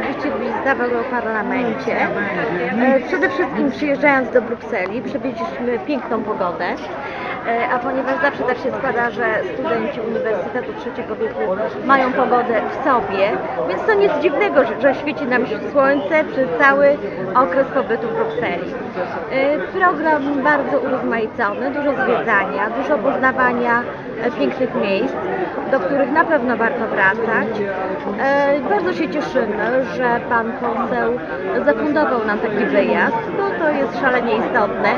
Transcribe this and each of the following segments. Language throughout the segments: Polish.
oczywiście wizyta w Europarlamencie. E, Przede wszystkim przyjeżdżając do Brukseli przebyliśmy piękną pogodę, E, a ponieważ zawsze tak się składa, że studenci Uniwersytetu Trzeciego Wieku mają pogodę w sobie, więc to nic dziwnego, że- świeci nam słońce przez cały okres pobytu w Brukseli. E, Program bardzo urozmaicony, dużo zwiedzania, dużo poznawania pięknych miejsc, do których na pewno warto wracać. E, Bardzo się cieszymy, że pan poseł zafundował nam taki wyjazd, bo to jest szalenie istotne,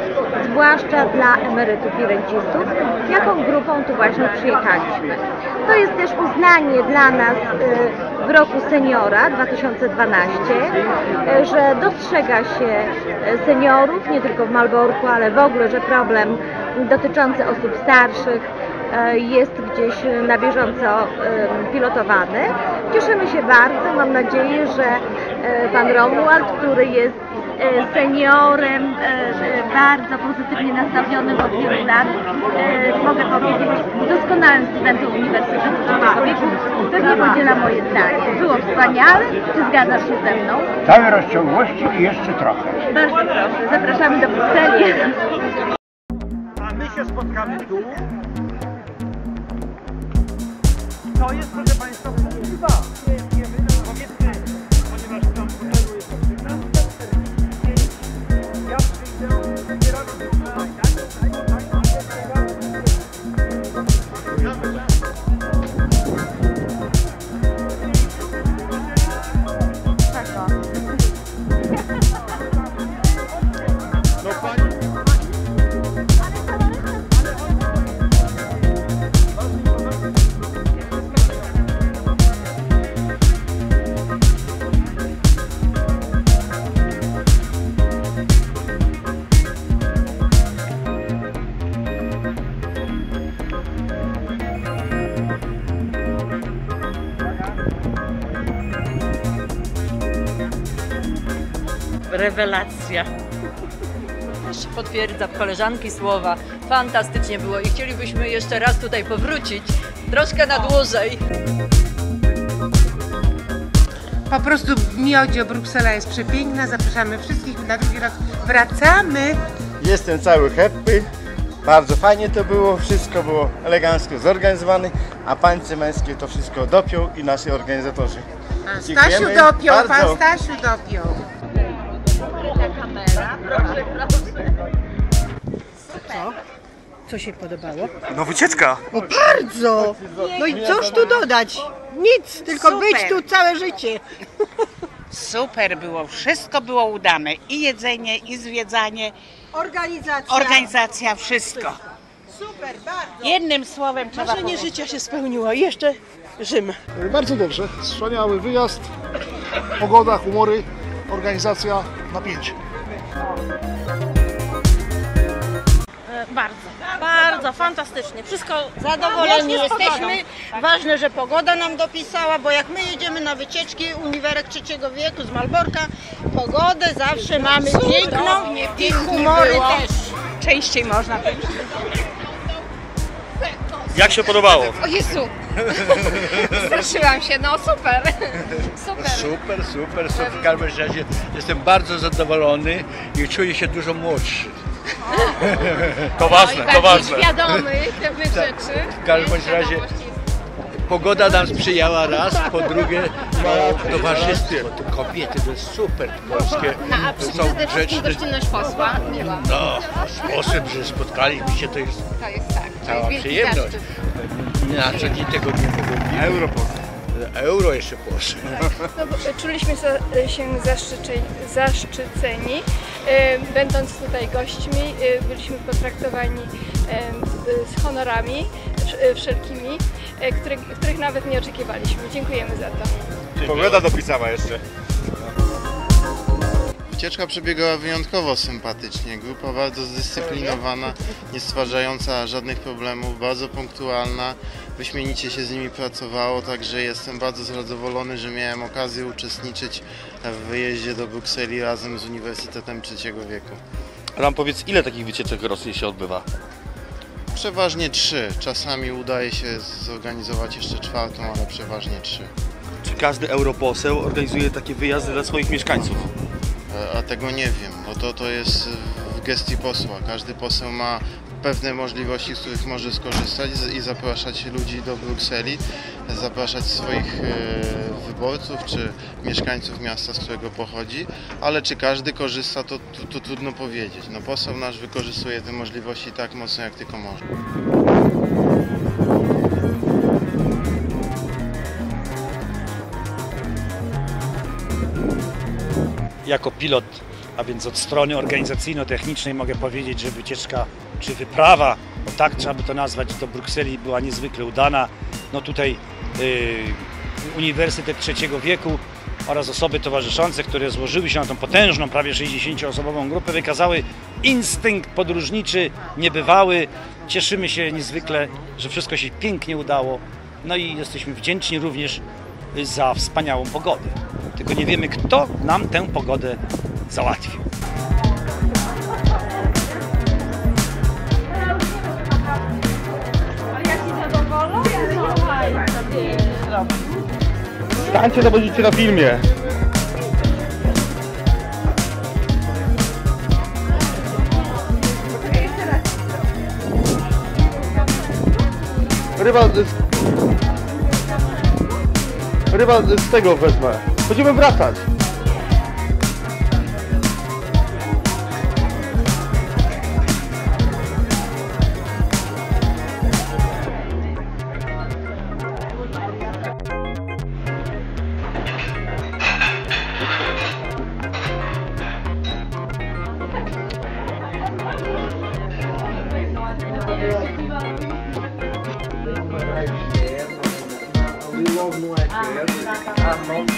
zwłaszcza dla emerytów i rencistów, jaką grupą tu właśnie przyjechaliśmy. To jest też uznanie dla nas e, w roku seniora 2012, e, że dostrzega się e, seniorów, nie tylko w Malborku, ale w ogóle, że problem dotyczący osób starszych e, jest gdzieś na bieżąco pilotowany. Cieszymy się bardzo, mam nadzieję, że e, pan Romuald, który jest e, seniorem, e, e, bardzo pozytywnie nastawionym od wielu lat, e, mogę powiedzieć, doskonałym studentem Uniwersytetu Wieku, pewnie podziela moje zdanie. Było wspaniale, czy zgadzasz się ze mną? Całej rozciągłości i jeszcze trochę. Bardzo proszę, zapraszamy do Brukseli. A my się spotkamy tu. To jest, proszę Państwa, chyba. Powiedzmy, ponieważ tam hotelu jest okrzyka. Ja przyjdę, zbieram No Rewelacja. Też potwierdzam koleżanki słowa. Fantastycznie było i chcielibyśmy jeszcze raz tutaj powrócić. Troszkę na dłużej. Po prostu Miodzio Bruksela jest przepiękna, zapraszamy wszystkich, na drugi raz wracamy. Jestem cały happy. Bardzo fajnie to było, wszystko było elegancko zorganizowane, a pańce męskie to wszystko dopiął i nasi organizatorzy. A Stasiu Dziękujemy dopiął, pan bardzo. Stasiu dopiął. Co się podobało? No wycieczka! Bardzo! No i cóż tu dodać? Nic, tylko Super. być tu całe życie. Super było, wszystko było udane. I jedzenie, i zwiedzanie, Organizacja. organizacja, wszystko. Super, bardzo. Jednym słowem trzeba Marzenie powiedzieć. życia się spełniło. Jeszcze Rzym. Bardzo dobrze, wspaniały wyjazd, pogoda, humory, organizacja, napięcie. Bardzo, bardzo fantastycznie. Wszystko zadowoleni jesteśmy. Ważne, że pogoda nam dopisała, bo jak my jedziemy na wycieczki Uniwerek trzeciego wieku z Malborka, pogodę zawsze mamy piękną i humory też. Częściej można być. Jak się podobało? O Jezu! Straszyłam się, no super. Super. Super, super, super. W każdym razie jestem bardzo zadowolony i czuję się dużo młodszy. To ważne, to ważne. świadomy pewnych rzeczy. W każdym razie pogoda nam sprzyjała raz, po drugie no, towarzystwo, to kobiety, to jest super polskie, są grzeczne. gościnność posła. Miła. No, sposób, że spotkaliśmy się, to jest To jest tak. cała przyjemność. Na co dzień tego nie mogłem Euro Euro jeszcze poszło. No, bo czuliśmy za- się zaszczyceni, zaszczyceni e, będąc tutaj gośćmi, e, byliśmy potraktowani e, z honorami e, wszelkimi. E, których, których nawet nie oczekiwaliśmy. Dziękujemy za to. Pogoda dopisała jeszcze. Wycieczka przebiegała wyjątkowo sympatycznie. Grupa bardzo zdyscyplinowana, nie stwarzająca żadnych problemów, bardzo punktualna. Wyśmienicie się z nimi pracowało, także jestem bardzo zadowolony, że miałem okazję uczestniczyć w wyjeździe do Brukseli razem z Uniwersytetem Trzeciego Wieku. A nam powiedz, ile takich wycieczek rocznie się odbywa? Przeważnie trzy. Czasami udaje się zorganizować jeszcze czwartą, ale przeważnie trzy. Czy każdy europoseł organizuje takie wyjazdy dla swoich mieszkańców? E, A tego nie wiem, bo to, to jest w gestii posła. Każdy poseł ma pewne możliwości, z których może skorzystać i zapraszać ludzi do Brukseli, zapraszać swoich e, wyborców czy mieszkańców miasta, z którego pochodzi, ale czy każdy korzysta, to, to, to trudno powiedzieć. No, poseł nasz wykorzystuje te możliwości tak mocno, jak tylko może. Jako pilot, a więc od strony organizacyjno-technicznej mogę powiedzieć, że wycieczka czy wyprawa, bo tak trzeba by to nazwać, do Brukseli była niezwykle udana. No tutaj y, Uniwersytet Trzeciego Wieku oraz osoby towarzyszące, które złożyły się na tą potężną, prawie 60-osobową grupę, wykazały instynkt podróżniczy niebywały. Cieszymy się niezwykle, że wszystko się pięknie udało. No i jesteśmy wdzięczni również za wspaniałą pogodę. Tylko nie wiemy, kto nam tę pogodę załatwił. Stańcie, to będziecie na filmie. Ryba z... Ryba z tego wezmę. Będziemy wracać. logo não é a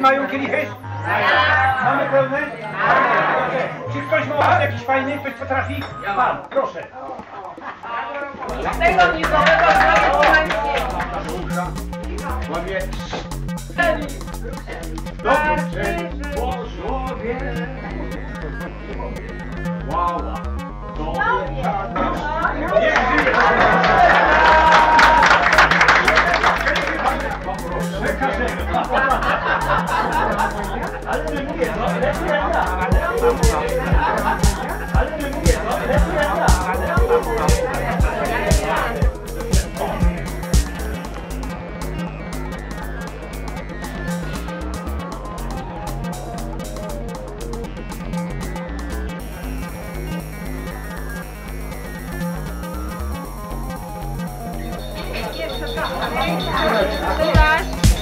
Mają kielichy? Mamy pełne? Czy ktoś ma ochotę jakiś fajny? Ktoś potrafi? Pan, proszę. Tego nizowego Dobrze, posłowie. Wow.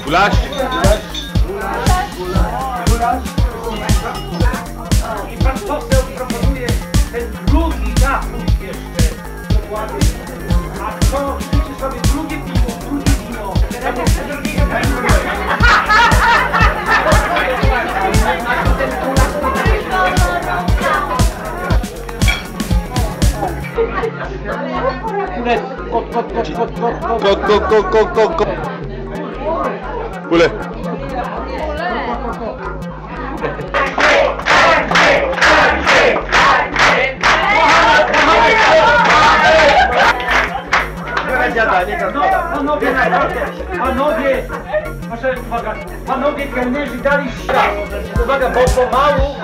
Gulasz? I pan poseł proponuje ten drugi napój jeszcze. Dokładnie. A kto życzy sobie drugie piwo, drugie wino? Ko, ko, ko, ko, ko, ko. Kule. No, panowie, panowie, proszę uwaga, panowie kelnerzy dali świat. Uwaga, bo pomału...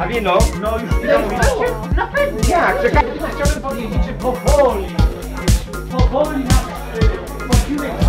A wino? No już wino mówię. No pewnie. Jak? Czekaj, chciałbym powiedzieć, że powoli, powoli nas y, posiłek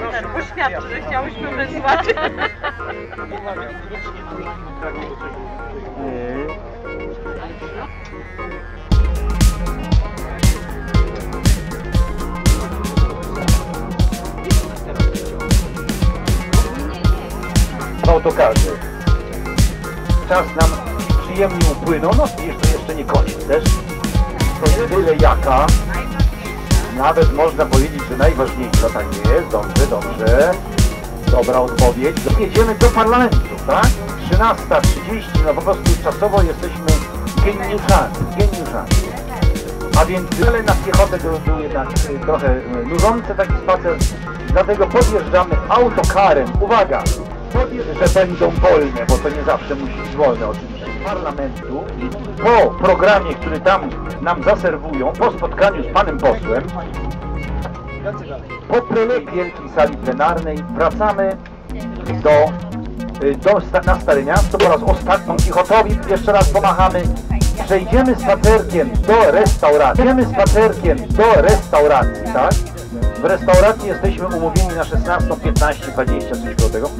Nam ten poświadczy, że chciałyśmy wysłać. autokarze. Czas nam przyjemnie upłynął, no i jeszcze, jeszcze nie koniec też. To nie tyle jaka, nawet można powiedzieć, że najważniejsza, tak jest, dobrze, dobrze. Dobra odpowiedź. Jedziemy do parlamentu, tak? 13.30, no po prostu czasowo jesteśmy geniuszami, geniuszami. A więc tyle na piechotę był jednak y, trochę y, nużący taki spacer, dlatego podjeżdżamy autokarem. Uwaga! Podje- że będą wolne, bo to nie zawsze musi być wolne oczywiście, parlamentu. Po programie, który tam nam zaserwują, po spotkaniu z panem posłem, po prelek wielkiej sali plenarnej wracamy do, y, do na Stare Miasto po raz ostatni Kichotowi jeszcze raz pomachamy. Przejdziemy spacerkiem do restauracji. Przejdziemy spacerkiem do restauracji, tak? W restauracji jesteśmy umówieni na 16, 15, 20, coś koło tego.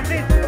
Madrid.